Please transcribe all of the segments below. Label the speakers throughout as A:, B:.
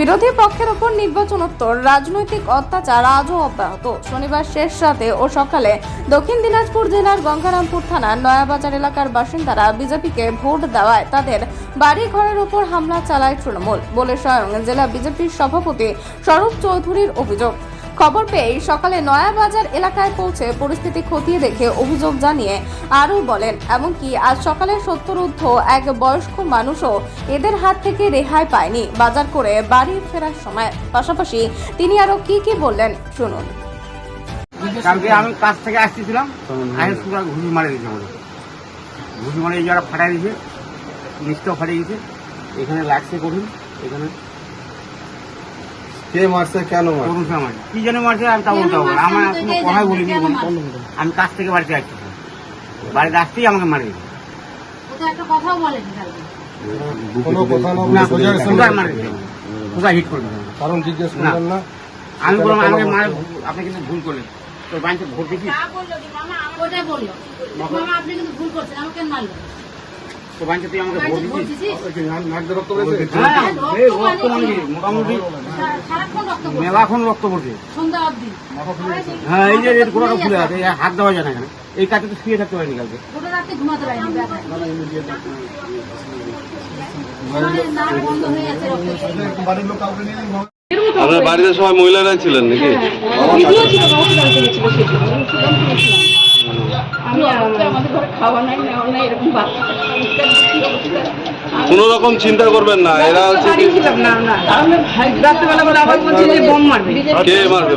A: বিরোধী পক্ষের ওপর নির্বাচনোত্তর, রাজনৈতিক অত্যাচার আজও অব্যাহত। শনিবার শেষ রাতে ও সকালে দক্ষিণ দিনাজপুর জেলার গঙ্গারামপুর থানার নয়াবাজার এলাকার বাসিন্দারা বিজেপিকে ভোট দেওয়ায় তাদের বাড়ি ঘরের ওপর হামলা চালায় তৃণমূল। বলে স্বয়ং জেলা বিজেপির সভাপতি স্বরূপ চৌধুরীর অভিযোগ। খবর পেয়ে সকালে নয়াবাজার এলাকায় পৌঁছে পরিস্থিতি খতিয়ে দেখে অভিযোগ জানিয়ে আরও বলেন। এমনকি আজ সকালে সত্তরঊর্ধ্ব এক বয়স্ক মানুষও এদের হাত থেকে রেহাই পায়নি বাজার করে বাড়ি ফেরার সময়। পাশাপাশি তিনি আরও কি কি বললেন শুনুন।
B: কালকে আমি কাজ থেকে আসতেছিলাম ঘুষি মারে দিয়েছে আমাদের। ঘুষি মারে এই জায়গা ফাটাই দিয়েছে নিচটাও ফাটিয়ে গেছে এখানে লাগছে কঠিন, এখানে
C: কে মারছে কেন মারছে?
B: কি জন্য মারছে আমি তা বলতে পারব আমার কোনো কথাই বলিনি। আমি কাজ থেকে বাড়িতে আসছি। বাড়িতে আসতেই আমাকে মারে
D: একটা কথাও বলেনি
C: কোনো কথা না
B: মারে হিট করে দিয়েছে
C: কারণ জিজ্ঞেস করলেন না।
B: আমি বললাম আমাকে মারে। আপনি কিন্তু ভুল করলেন। তো বাড়িতে ভোট দিচ্ছি
D: ওটাই বলল আপনি কিন্তু ভুল করছেন আমাকে মারলো?
B: তো তুই আমাকে ভোট
C: বেরোছে
B: হ্যাঁ এই রক্ত মানে? মোটামুটি
D: পড়ছে।
B: মেলাখন রক্ত পড়ছে। হ্যাঁ এই যে গোড়াটা খুলে আছে হাত দেওয়া যায় না এখানে। এই কাছে তো শুয়ে থাকতে পারিনি কালকে।
D: মানে হয়ে
C: নেই
E: আপনার বাড়িতে সবাই মহিলারাই ছিলেন নাকি?
F: খাওয়া নাই নেওয়া নাই এরকম বাচ্চা
E: কোন রকম চিন্তা করবেন না এরা হচ্ছে কি-
F: ছিলাম না না। তাহলে রাত্রেবেলা বলে আবার বলছে যে বোম মারবে।
E: কে মারবে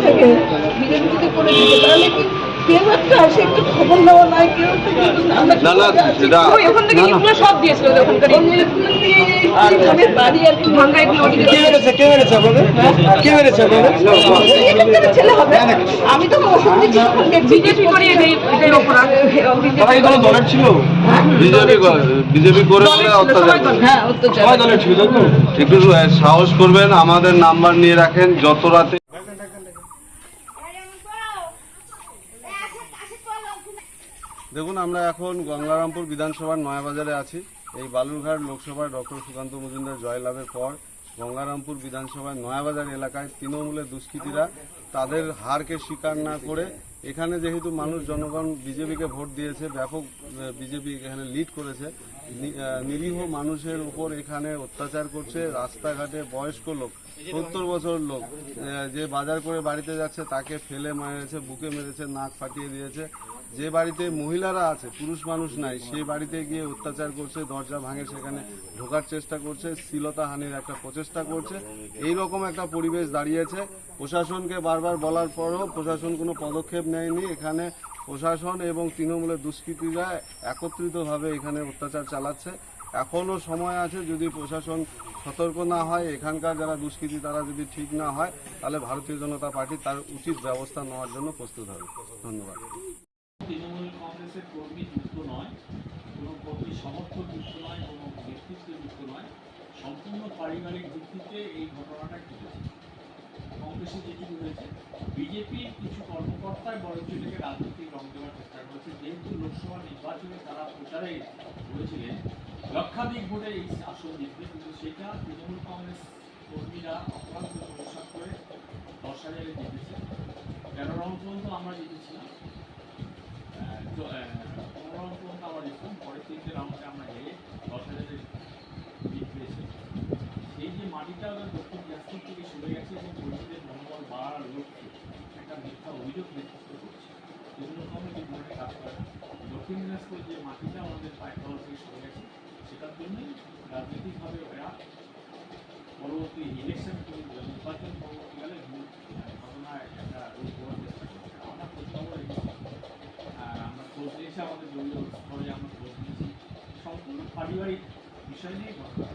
F: বিজেপি করে দিতে তাহলে কি কেউ একটা আসে একটু খবর নেওয়া নাই কেউ না।
E: না না সেটা
F: ওখান থেকে এগুলো সব দিয়েছিল ওদের ওখানকার এইভাবে বাড়ি আর ভাঙ্গা এগুলো ওদিকে কে মেরেছে কে মেরেছে আপনাদের? কে মেরেছে আপনাদের? ছেলে হবে। আমি তো ওষুধ দিচ্ছি বিজেপি করে এই এটার
C: দলের ছিল?
E: বিজেপি বিজেপি করে বলে অত্যাচার
F: হ্যাঁ অত্যাচার।
C: সবাই দলের ছিল তাই তো?
E: একটু আহ, সাহস করবেন আমাদের নাম্বার নিয়ে রাখেন যত রাতে দেখুন, আমরা এখন গঙ্গারামপুর বিধানসভার নয়াবাজারে আছি। এই বালুরঘাট লোকসভার ডক্টর সুকান্ত মজুমদার জয়লাভের পর গঙ্গারামপুর বিধানসভার নয়াবাজার এলাকায় তৃণমূলের দুষ্কৃতীরা তাদের হারকে স্বীকার না করে এখানে যেহেতু মানুষ, জনগণ বিজেপিকে ভোট দিয়েছে, ব্যাপক বিজেপি এখানে লিড করেছে নিরীহ মানুষের উপর এখানে অত্যাচার করছে রাস্তাঘাটে বয়স্ক লোক, সত্তর বছর লোক যে বাজার করে বাড়িতে যাচ্ছে তাকে ফেলে মেরেছে, বুকে মেরেছে, নাক ফাটিয়ে দিয়েছে। যে বাড়িতে মহিলারা আছে, পুরুষ মানুষ নাই সেই বাড়িতে গিয়ে অত্যাচার করছে, দরজা ভাঙে, সেখানে ঢোকার চেষ্টা করছে শ্লীলতাহানির একটা প্রচেষ্টা করছে। এই রকম একটা পরিবেশ দাঁড়িয়েছে। প্রশাসনকে বারবার বলার পরও প্রশাসন কোনো পদক্ষেপ নেয়নি। এখানে প্রশাসন এবং তৃণমূলের দুষ্কৃতীরা একত্রিতভাবে এখানে অত্যাচার চালাচ্ছে। এখনও সময় আছে যদি প্রশাসন সতর্ক না হয়, এখানকার যারা দুষ্কৃতী তারা যদি ঠিক না হয়, তাহলে ভারতীয় জনতা পার্টি তার উচিত ব্যবস্থা নেওয়ার জন্য প্রস্তুত হবে। ধন্যবাদ।
G: কংগ্রেসের কর্মী যুক্ত নয়, কোনো কর্মী সমর্থক যুক্ত নয়, কোনো ব্যক্তিত্ব যুক্ত নয়, সম্পূর্ণ পারিবারিক ভিত্তিতে এই ঘটনাটা ঘটেছে। কংগ্রেসে যেটি হয়েছে, বিজেপির কিছু কর্মকর্তাই বরঞ্চ এটাকে রাজনৈতিক রং দেওয়ার চেষ্টা করেছে। যেহেতু লোকসভা নির্বাচনে তারা প্রচারে করেছিলেন লক্ষাধিক ভোটে এই আসন জিতবে, কিন্তু সেটা তৃণমূল কংগ্রেস কর্মীরা পরিশ্রম করে দশ হাজারে জিতেছে। তেরো রাউন্ড পর্যন্ত আমরা জিতেছিলাম? পনেরো পর্যন্ত আমরা পরের তিনটে রাউন্ডে আমরা দক্ষিণ দিনাজপুর থেকে সরে গেছে এবং কর্মীদের মনোবল বাড়ার লক্ষ্যে একটা মিথ্যা অভিযোগ নেতৃত্ব করছে। এগুলো ধরনের কাজ দক্ষিণ দিনাজপুর যে মাটিটা আমাদের পায়ের থেকে সরে গেছে, সেটার জন্যই রাজনৈতিকভাবে ওরা পরবর্তী ইলেকশন নির্বাচন পরবর্তীকালে ভুল ঘটনা একটা রূপ দেওয়ার চেষ্টা করছে আমরা খোঁজ খবর রেখেছি আর আমরা খোঁজ নিয়েছি আমাদের জলীয় স্তরে আমরা খোঁজ নিয়েছি সম্পূর্ণ পারিবারিক বিষয় নিয়ে ঘটনা